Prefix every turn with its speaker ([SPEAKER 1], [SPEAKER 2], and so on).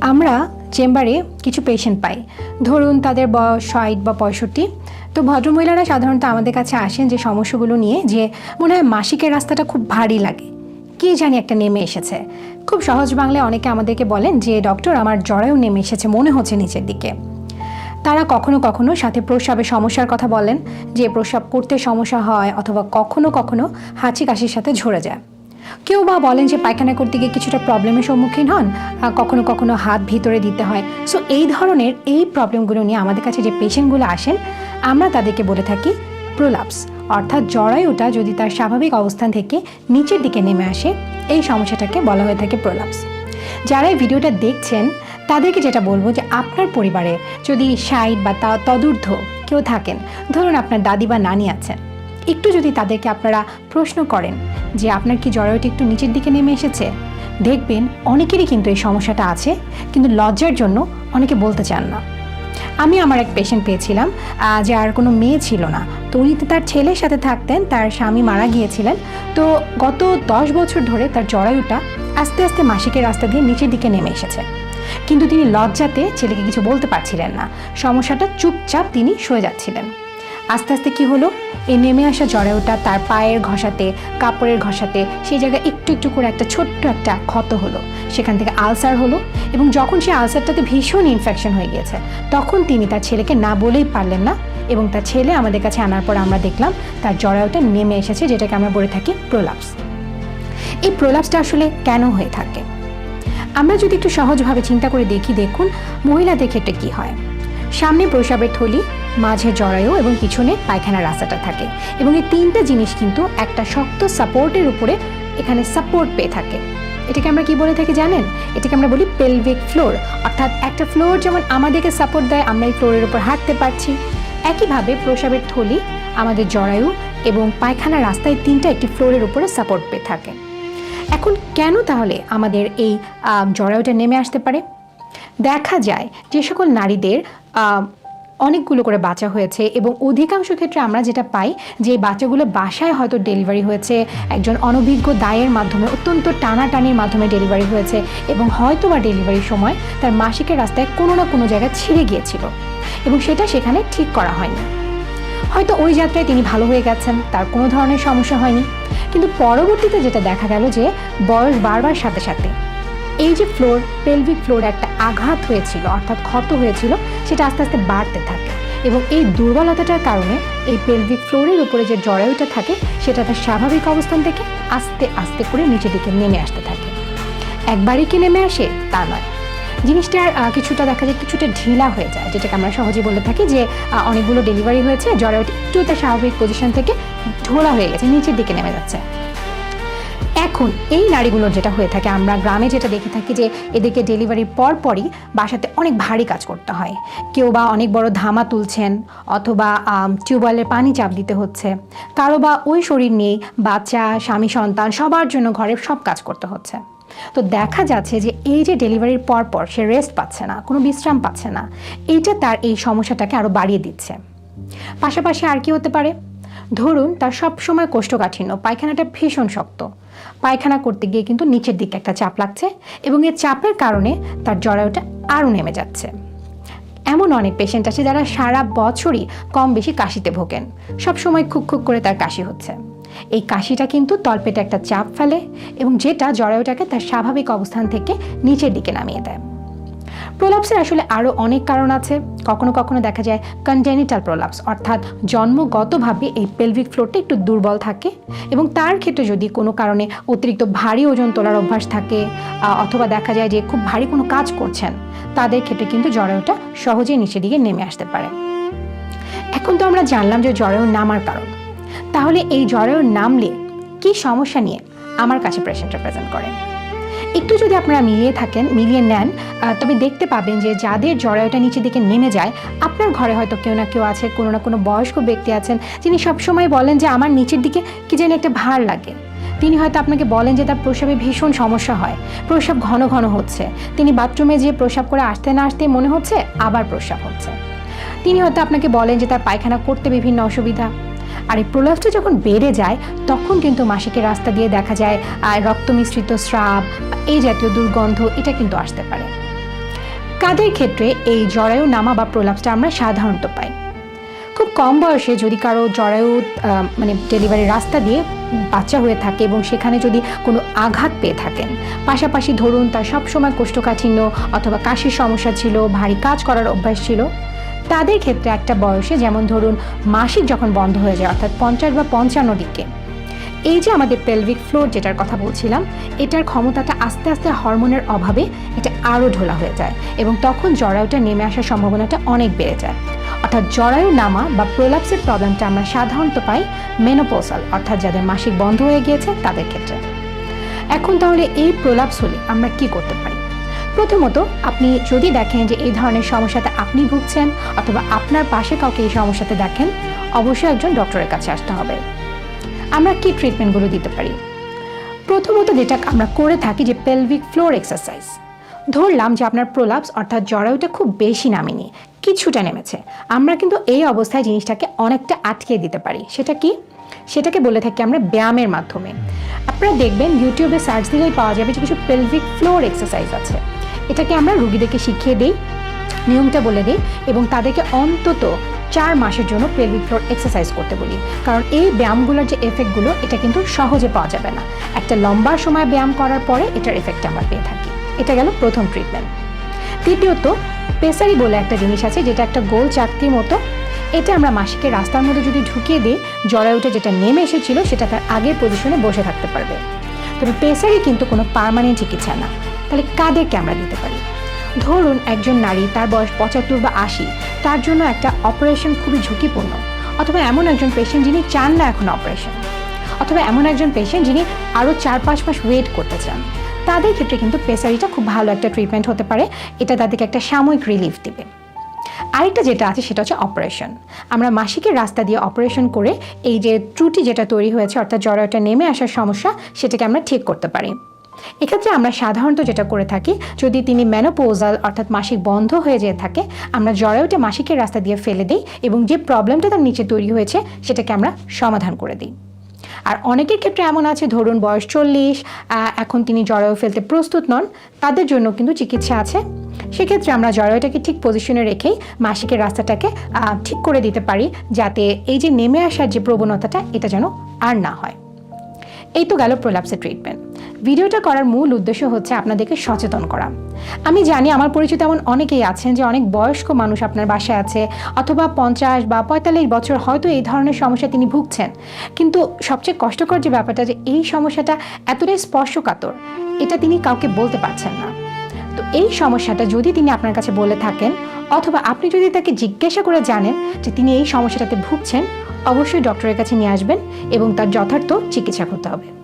[SPEAKER 1] আমরা চেম্বারে কিছু পেশেন্ট পাই। ধরুন তাদের বয়স ষাট বা পঁয়ষট্টি। তো ভদ্রমহিলারা সাধারণত আমাদের কাছে আসেন যে সমস্যাগুলো নিয়ে, যে মনে হয় মাসিকের রাস্তাটা খুব ভারী লাগে। কি জানি একটা নেমে এসেছে। খুব সহজ বাংলায় অনেকে আমাদেরকে বলেন যে, ডক্টর, আমার জরায়ু নেমে এসেছে, মনে হচ্ছে নিচের দিকে। তারা কখনো কখনো সাথে প্রস্রাবের সমস্যার কথা বলেন, যে প্রস্রাব করতে সমস্যা হয় অথবা কখনো কখনো হাঁচি কাশির সাথে ঝরে যায়। কেউ বা বলেন যে পায়খানা করতে গিয়ে কিছুটা প্রবলেমের সম্মুখীন হন কখনো কখনো হাত ভিতরে দিতে হয়। সো এই ধরনের এই প্রবলেমগুলো নিয়ে আমাদের কাছে যে পেশেন্টগুলো আসেন, আমরা তাদেরকে বলে থাকি প্রোলাপস অর্থাৎ জরায়ুটা যদি তার স্বাভাবিক অবস্থান থেকে নিচের দিকে নেমে আসে, এই সমস্যাটাকে বলা হয়ে থাকে প্রোলাপস যারা এই ভিডিওটা দেখছেন, তাদেরকে যেটা বলব যে আপনার পরিবারে যদি ষাট বা তা, তদূর্ধ্ব কেউ থাকেন, ধরুন আপনার দাদি বা নানি আছেন একটু যদি তাদেরকে আপনারা প্রশ্ন করেন যে আপনার কি জরায়ুটি একটু নিচের দিকে নেমে এসেছে, দেখবেন অনেকেরই কিন্তু এই সমস্যাটা আছে, কিন্তু লজ্জার জন্য অনেকে বলতে চান না। আমি আমার এক পেশেন্ট পেয়েছিলাম যার কোনো মেয়ে ছিল না। তো উনি তার ছেলের সাথে থাকতেন, তার স্বামী মারা গিয়েছিলেন। তো গত দশ বছর ধরে তার জরায়ুটা আস্তে আস্তে মাসিকের রাস্তা দিয়ে নিচের দিকে নেমে এসেছে। কিন্তু তিনি লজ্জাতে ছেলেকে কিছু বলতে পারছিলেন না। সমস্যাটা চুপচাপ তিনি সয়ে যাচ্ছিলেন। আস্তে আস্তে কি হলো? এই নেমে আসা জরায়ুটা তার পায়ের ঘষাতে, কাপড়ের ঘষাতে, সেই জায়গায় একটু একটু করে একটা ছোট্ট একটা ক্ষত হলো। সেখান থেকে আলসার হলো এবং যখন সেই আলসারটাতে ভীষণ ইনফেকশন হয়ে গিয়েছে, তখন তিনি তার ছেলেকে না বলেই পারলেন না এবং তার ছেলে আমাদের কাছে আনার পর আমরা দেখলাম তার জরায়ুটা নেমে এসেছে, যেটাকে আমরা বলে থাকি প্রোলাপস এই প্রোলাপসটা আসলে কেন হয়ে থাকে? আমরা যদি একটু সহজভাবে চিন্তা করে দেখি, দেখুন, মহিলাদের ক্ষেত্রে কি হয়? সামনে প্রসাবের থলি, মাঝে জরায়ু এবং পিছনে পায়খানার রাস্তাটা থাকে। এবং এই তিনটা জিনিস কিন্তু একটা শক্ত সাপোর্টের উপরে এখানে সাপোর্ট পেয়ে থাকে। এটাকে আমরা কি বলে থাকি জানেন? এটাকে আমরা বলি পেলভিক ফ্লোর অর্থাৎ একটা ফ্লোর যেমন আমাদেরকে সাপোর্ট দেয়, আমরা এই ফ্লোরের উপর হাঁটতে পারছি। একইভাবে প্রসাবের থলি, আমাদের জরায়ু এবং পায়খানার রাস্তায় তিনটা একটি ফ্লোরের উপরে সাপোর্ট পেয়ে থাকে। এখন কেন তাহলে আমাদের এই জরায়ুটা নেমে আসতে পারে? দেখা যায় যে সকল নারীদের অনেকগুলো করে বাচ্চা হয়েছে এবং অধিকাংশ ক্ষেত্রে আমরা যেটা পাই যে বাচ্চাগুলো বাসায় হয়তো ডেলিভারি হয়েছে, একজন অনভিজ্ঞ দায়ের মাধ্যমে, অত্যন্ত টানাটানির মাধ্যমে ডেলিভারি হয়েছে এবং হয়তো বা ডেলিভারির সময় তার মাসিকের রাস্তায় কোনো না কোনো জায়গায় ছিঁড়ে গিয়েছিল এবং সেটা সেখানে ঠিক করা হয়নি। হয়তো ওই যাত্রায় তিনি ভালো হয়ে গেছেন, তার কোনো ধরনের সমস্যা হয়নি। কিন্তু পরবর্তীতে যেটা দেখা গেল যে বয়স বাড়বার সাথে সাথে এই যে ফ্লোর পেলভিক ফ্লোর একটা আঘাত হয়েছিল, অর্থাৎ ক্ষত হয়েছিল, সেটা আস্তে আস্তে বাড়তে থাকে। এবং এই দুর্বলতাটার কারণে এই পেলভিক ফ্লোরের উপরে যে জরায়ুটা থাকে, সেটা তার স্বাভাবিক অবস্থান থেকে আস্তে আস্তে করে নিচের দিকে নেমে আসতে থাকে। একবারই কি নেমে আসে? তা নয়। জিনিসটার কিছুটা দেখা যায় কিছুটা ঢিলা হয়ে যায়, যেটাকে আমরা সহজে বলে থাকি যে অনেকগুলো ডেলিভারি হয়েছে, জরায়ুটি একটু তার স্বাভাবিক পজিশন থেকে ঢোলা হয়ে গেছে, নিচের দিকে নেমে যাচ্ছে। এখন এই নারীগুলোর যেটা হয়ে থাকে, আমরা গ্রামে যেটা দেখে থাকি যে এদেরকে ডেলিভারির পর পরই বাসাতে অনেক ভারী কাজ করতে হয়। কেউ বা অনেক বড় ধামা তুলছেন অথবা টিউবওয়েলের পানি চাপ দিতে হচ্ছে। কারও বা ওই শরীর নিয়ে বাচ্চা, স্বামী, সন্তান সবার জন্য ঘরের সব কাজ করতে হচ্ছে। তো দেখা যাচ্ছে যে এই যে ডেলিভারির পর পর সে রেস্ট পাচ্ছে না, কোনো বিশ্রাম পাচ্ছে না, এইটা তার এই সমস্যাটাকে আরও বাড়িয়ে দিচ্ছে। পাশাপাশি আর কি হতে পারে? ধরুন তার সব সময় কোষ্ঠকাঠিন্য, পায়খানাটা ভীষণ শক্ত। পায়খানা করতে গিয়ে কিন্তু নিচের দিকে একটা চাপ লাগছে এবং এই চাপের কারণে তার জরায়ুটা আরও নেমে যাচ্ছে। এমন অনেক পেশেন্ট আছে যারা সারা বছরই কম বেশি কাশিতে ভোগেন। সব সময় খুক খুক করে তার কাশি হচ্ছে। এই কাশিটা কিন্তু তলপেটে একটা চাপ ফেলে এবং যেটা জরায়ুটাকে তার স্বাভাবিক অবস্থান থেকে নিচের দিকে নামিয়ে দেয়। প্রোলাপসের আসলে আরও অনেক কারণ আছে। কখনো কখনো দেখা যায় কনজেনিটাল প্রোলাপস অর্থাৎ জন্মগতভাবে এই পেলভিক ফ্লোরটা একটু দুর্বল থাকে এবং তার ক্ষেত্রে যদি কোনো কারণে অতিরিক্ত ভারী ওজন তোলার অভ্যাস থাকে অথবা দেখা যায় যে খুব ভারী কোনো কাজ করছেন, তাদের ক্ষেত্রে কিন্তু জরায়ুটা সহজেই নিচের দিকে নেমে আসতে পারে। এখন তো আমরা জানলাম যে জরায়ু নামার কারণ। তাহলে এই জরায়ু নামলে কি সমস্যা নিয়ে আমার কাছে পেশেন্টরা প্রেজেন্ট করেন। একটু যদি আপনারা মিলিয়ে থাকেন, মিলিয়ে নেন তবে দেখতে পাবেন যে যাদের জরায়ুটা নিচের দিকে নেমে যায়, আপনার ঘরে হয়তো কেউ না কেউ আছে, কোনো না কোনো বয়স্ক ব্যক্তি আছেন, যিনি সবসময় বলেন যে আমার নিচের দিকে কি যেন একটা ভার লাগে। তিনি হয়তো আপনাকে বলেন যে তার প্রসাবে ভীষণ সমস্যা হয়, প্রসাব ঘন ঘন হচ্ছে। তিনি বাথরুমে যে প্রসাব করে আসতে না আসতে মনে হচ্ছে আবার প্রসাব হচ্ছে। তিনি হয়তো আপনাকে বলেন যে তার পায়খানা করতে বিভিন্ন অসুবিধা। আর এই প্রলাপসটা যখন বেড়ে যায়, তখন কিন্তু মাসিকের রাস্তা দিয়ে দেখা যায় রক্ত মিশ্রিত স্রাব, এই জাতীয় দুর্গন্ধ, এটা কিন্তু আসতে পারে। কাদের ক্ষেত্রে এই জরায়ু নামা বা প্রলাপসটা আমরা সাধারণত পাই? খুব কম বয়সে যদি কারও জরায়ু মানে ডেলিভারির রাস্তা দিয়ে বাচ্চা হয়ে থাকে এবং সেখানে যদি কোনো আঘাত পেয়ে থাকেন, পাশাপাশি ধরুন তার সবসময় কোষ্ঠকাঠিন্য অথবা কাশির সমস্যা ছিল, ভারী কাজ করার অভ্যাস ছিল তাদের ক্ষেত্রে একটা বয়সে যেমন ধরুন মাসিক যখন বন্ধ হয়ে যায়, অর্থাৎ পঞ্চাশ বা পঞ্চান্ন দিকে। এই যে আমাদের পেলভিক ফ্লোর যেটার কথা বলছিলাম, এটার ক্ষমতাটা আস্তে আস্তে হরমোনের অভাবে এটা আরও ঢোলা হয়ে যায় এবং তখন জরায়ুটা নেমে আসার সম্ভাবনাটা অনেক বেড়ে যায়। অর্থাৎ জরায়ু নামা বা প্রোলাপসের প্রবলেমটা আমরা সাধারণত পাই মেনোপোসাল অর্থাৎ যাদের মাসিক বন্ধ হয়ে গিয়েছে তাদের ক্ষেত্রে। এখন তাহলে এই প্রোলাপস হলে আমরা কি করতে পারি? প্রথমত আপনি যদি দেখেন যে এই ধরনের সমস্যাতে আপনি ভুগছেন অথবা আপনার পাশে কাউকে এই সমস্যাতে দেখেন, অবশ্যই একজন ডক্টরের কাছে আসতে হবে। আমরা কি ট্রিটমেন্টগুলো দিতে পারি? প্রথমত যেটা আমরা করে থাকি যে পেলভিক ফ্লোর এক্সারসাইজ ধরলাম যে আপনার প্রোলাপস অর্থাৎ জরায়ুটা খুব বেশি নামেনি, কিছুটা নেমেছে। আমরা কিন্তু এই অবস্থায় জিনিসটাকে অনেকটা আটকে দিতে পারি। সেটা কি? সেটাকে বলে থাকি আমরা ব্যায়ামের মাধ্যমে। আপনারা দেখবেন, ইউটিউবে সার্চ দিলেই পাওয়া যাবে যে কিছু পেলভিক ফ্লোর এক্সারসাইজ আছে। এটাকে আমরা রুগীদেরকে শিখিয়ে দিই, নিয়মটা বলে দিই এবং তাদেরকে অন্তত চার মাসের জন্য পেলভিক ফ্লোর এক্সারসাইজ করতে বলি। কারণ এই ব্যায়ামগুলোর যে এফেক্টগুলো এটা কিন্তু সহজে পাওয়া যাবে না। একটা লম্বা সময় ব্যায়াম করার পরে এটার এফেক্ট আমরা পেয়ে থাকি। এটা গেল প্রথম ট্রিটমেন্ট তৃতীয়ত পেসারি বলে একটা জিনিস আছে, যেটা একটা গোল চাকতির মতো। এটা আমরা মাসিকে রাস্তার মধ্যে যদি ঢুকিয়ে দিই জরায়ুটা যেটা নেমে এসেছিল, সেটা তার আগের পজিশনে বসে থাকতে পারবে। তবে পেসারি কিন্তু কোনো পার্মানেন্ট চিকিৎসা না। তাহলে কাদেরকে আমরা দিতে পারি? ধরুন একজন নারী, তার বয়স পঁচাত্তর বা আশি, তার জন্য একটা অপারেশন খুবই ঝুঁকিপূর্ণ। অথবা এমন একজন পেশেন্ট যিনি চান না এখন অপারেশন অথবা এমন একজন পেশেন্ট যিনি আরও চার পাঁচ মাস ওয়েট করতে চান। তাদের ক্ষেত্রে কিন্তু পেসারিটা খুব ভালো একটা ট্রিটমেন্ট হতে পারে। এটা তাদেরকে একটা সাময়িক রিলিফ দেবে। আরেকটা যেটা আছে সেটা হচ্ছে অপারেশন আমরা মাসিকের রাস্তা দিয়ে অপারেশন করে এই যে ত্রুটি যেটা তৈরি হয়েছে, অর্থাৎ জরায়ুটা নেমে আসার সমস্যা, সেটাকে আমরা ঠিক করতে পারি। এক্ষেত্রে আমরা সাধারণত যেটা করে থাকি, যদি তিনি ম্যানোপোজাল অর্থাৎ মাসিক বন্ধ হয়ে যেয়ে থাকে, আমরা জরায়ুটা মাসিকের রাস্তা দিয়ে ফেলে দিই এবং যে প্রবলেমটা তার নিচে তৈরি হয়েছে, সেটাকে আমরা সমাধান করে দিই। আর অনেকের ক্ষেত্রে এমন আছে, ধরুন বয়স চল্লিশ এখন তিনি জরায়ু ফেলতে প্রস্তুত নন, তাদের জন্য কিন্তু চিকিৎসা আছে। সেক্ষেত্রে আমরা জরায়ুটাকে ঠিক পজিশনে রেখেই মাসিকের রাস্তাটাকে ঠিক করে দিতে পারি, যাতে এই যে নেমে আসার যে প্রবণতাটা, এটা যেন আর না হয়। এই তো গেল প্রোলাপসের ট্রিটমেন্ট ভিডিওটা করার মূল উদ্দেশ্য হচ্ছে আপনাদেরকে সচেতন করা। আমি জানি আমার পরিচিত এমন অনেকেই আছেন যে অনেক বয়স্ক মানুষ আপনার বাসায় আছে, অথবা পঞ্চাশ বা পঁয়তাল্লিশ বছর হয়তো এই ধরনের সমস্যা তিনি ভুগছেন। কিন্তু সবচেয়ে কষ্টকর যে ব্যাপারটা যে এই সমস্যাটা এতটাই স্পর্শকাতর, এটা তিনি কাউকে বলতে পারছেন না। তো এই সমস্যাটা যদি তিনি আপনার কাছে বলে থাকেন, অথবা আপনি যদি তাকে জিজ্ঞাসা করে জানেন যে তিনি এই সমস্যাটাতে ভুগছেন, অবশ্যই ডক্টরের কাছে নিয়ে আসবেন এবং তার যথার্থ চিকিৎসা করতে হবে।